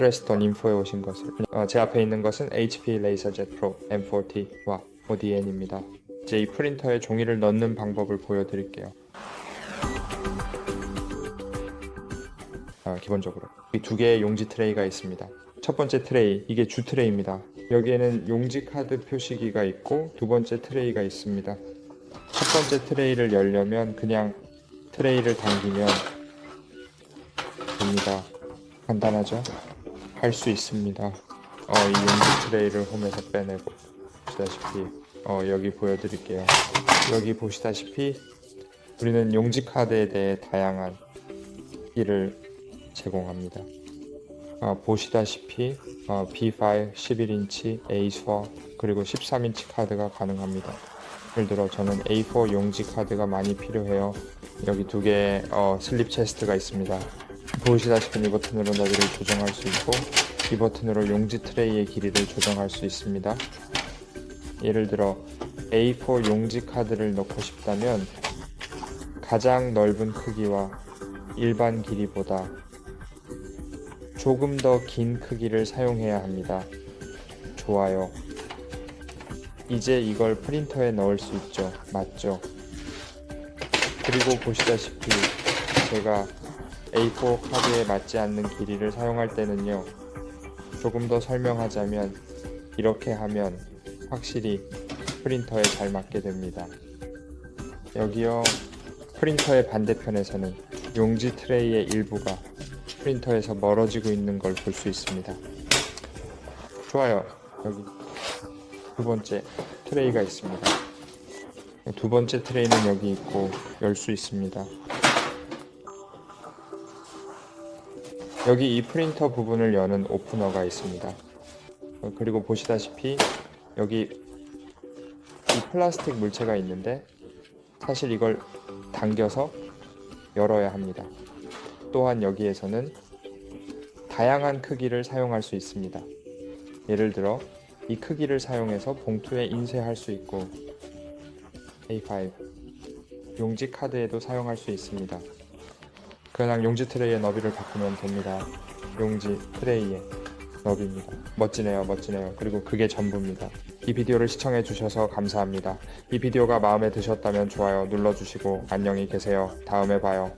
프레스톤 인포에 오신 것을 어, 제 앞에 있는 것은 HP 레이서젯 프로 M40와 ODN입니다. 이제 이 프린터에 종이를 넣는 방법을 보여드릴게요. 아, 기본적으로 이 두 개의 용지 트레이가 있습니다. 첫 번째 트레이 이게 주 트레이입니다. 여기에는 용지 카드 표시기가 있고 두 번째 트레이가 있습니다. 첫 번째 트레이를 열려면 그냥 트레이를 당기면 됩니다. 간단하죠? 할 수 있습니다. 어, 이 용지 트레이를 홈에서 빼내고 보시다시피 어, 여기 보여드릴게요. 여기 보시다시피 우리는 용지 카드에 대해 다양한 기를 제공합니다. 어, 보시다시피 어, B5 11인치 A4 그리고 13인치 카드가 가능합니다. 예를 들어 저는 A4 용지 카드가 많이 필요해요. 여기 두 개의 어, 슬립 체스트가 있습니다. 보시다시피 이 버튼으로 너비를 조정할 수 있고 이 버튼으로 용지 트레이의 길이를 조정할 수 있습니다. 예를 들어 A4 용지 카드를 넣고 싶다면 가장 넓은 크기와 일반 길이보다 조금 더 긴 크기를 사용해야 합니다. 좋아요. 이제 이걸 프린터에 넣을 수 있죠. 맞죠? 그리고 보시다시피 제가 A4 카드에 맞지 않는 길이를 사용할 때는요. 조금 더 설명하자면 이렇게 하면 확실히 프린터에 잘 맞게 됩니다. 여기요. 프린터의 반대편에서는 용지 트레이의 일부가 프린터에서 멀어지고 있는 걸 볼 수 있습니다. 좋아요. 여기 두 번째 트레이가 있습니다. 두 번째 트레이는 여기 있고 열 수 있습니다. 여기 이 프린터 부분을 여는 오프너가 있습니다. 어, 그리고 보시다시피 여기 이 플라스틱 물체가 있는데 사실 이걸 당겨서 열어야 합니다. 또한 여기에서는 다양한 크기를 사용할 수 있습니다. 예를 들어 이 크기를 사용해서 봉투에 인쇄할 수 있고 A5 용지 카드에도 사용할 수 있습니다. 그냥 용지 트레이의 너비를 바꾸면 됩니다. 용지 트레이의 너비입니다. 멋지네요, 멋지네요. 그리고 그게 전부입니다. 이 비디오를 시청해 주셔서 감사합니다. 이 비디오가 마음에 드셨다면 좋아요 눌러주시고 안녕히 계세요. 다음에 봐요.